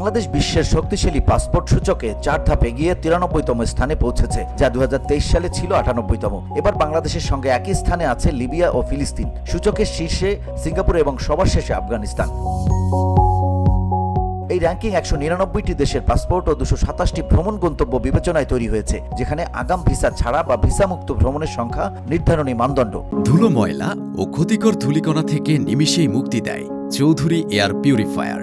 বাংলাদেশ বিশ্বের শক্তিশালী পাসপোর্ট সূচকে চার ধাপ এগিয়ে তিরানব্বইতম স্থানে পৌঁছেছে, যা দু হাজার তেইশ সালে ছিল আটানব্বইতম। এবার বাংলাদেশের সঙ্গে একই স্থানে আছে লিবিয়া ও ফিলিস্তিন, সূচকের শীর্ষে সিঙ্গাপুর এবং সবার শেষে আফগানিস্তান। এই র্যাঙ্কিং একশো নিরানব্বইটি দেশের পাসপোর্ট ও দুশো সাতাশটি ভ্রমণ গন্তব্য বিবেচনায় তৈরি হয়েছে, যেখানে আগাম ভিসা ছাড়া বা ভিসামুক্ত ভ্রমণের সংখ্যা নির্ধারণী মানদণ্ড। ধুলো ময়লা ও ক্ষতিকর ধূলিকণা থেকে নিমিষেই মুক্তি দেয় চৌধুরী এয়ার পিউরিফায়ার।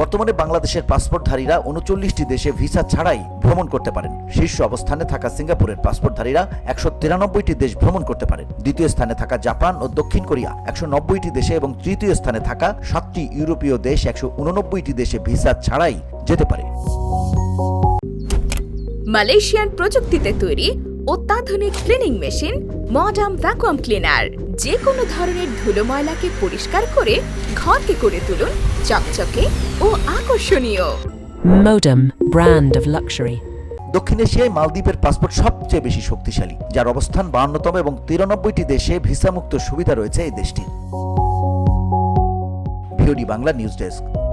বর্তমানে বাংলাদেশের পাসপোর্টধারীরা উনচল্লিশটি দেশে ভিসা ছাড়াই ভ্রমণ করতে পারেন। শীর্ষ অবস্থানে থাকা সিঙ্গাপুরের পাসপোর্টধারীরা একশো তিরানব্বইটি দেশ ভ্রমণ করতে পারেন। দ্বিতীয় স্থানে থাকা জাপান ও দক্ষিণ কোরিয়া একশো নব্বইটি দেশে এবং তৃতীয় স্থানে থাকা সাতটি ইউরোপীয় দেশ একশো উননব্বইটি দেশে ভিসা ছাড়াই যেতে পারে। মালয়েশিয়ান প্রযুক্তিতে তৈরি অত্যাধুনিক cleaning machine modern vacuum cleaner যে কোনো ধরনের ধুলো ময়লাকে পরিষ্কার করে ঘরকে করে তুলুন চকচকে ও আকর্ষণীয়। Modem, brand of luxury. দক্ষিণ এশিয়ায় মালদ্বীপের পাসপোর্ট সবচেয়ে বেশি শক্তিশালী যার অবস্থান বাহান্নতম এবং তিরানব্বইটি দেশে ভিসামুক্ত সুবিধা রয়েছে এই দেশটির। VOD Bangla news desk.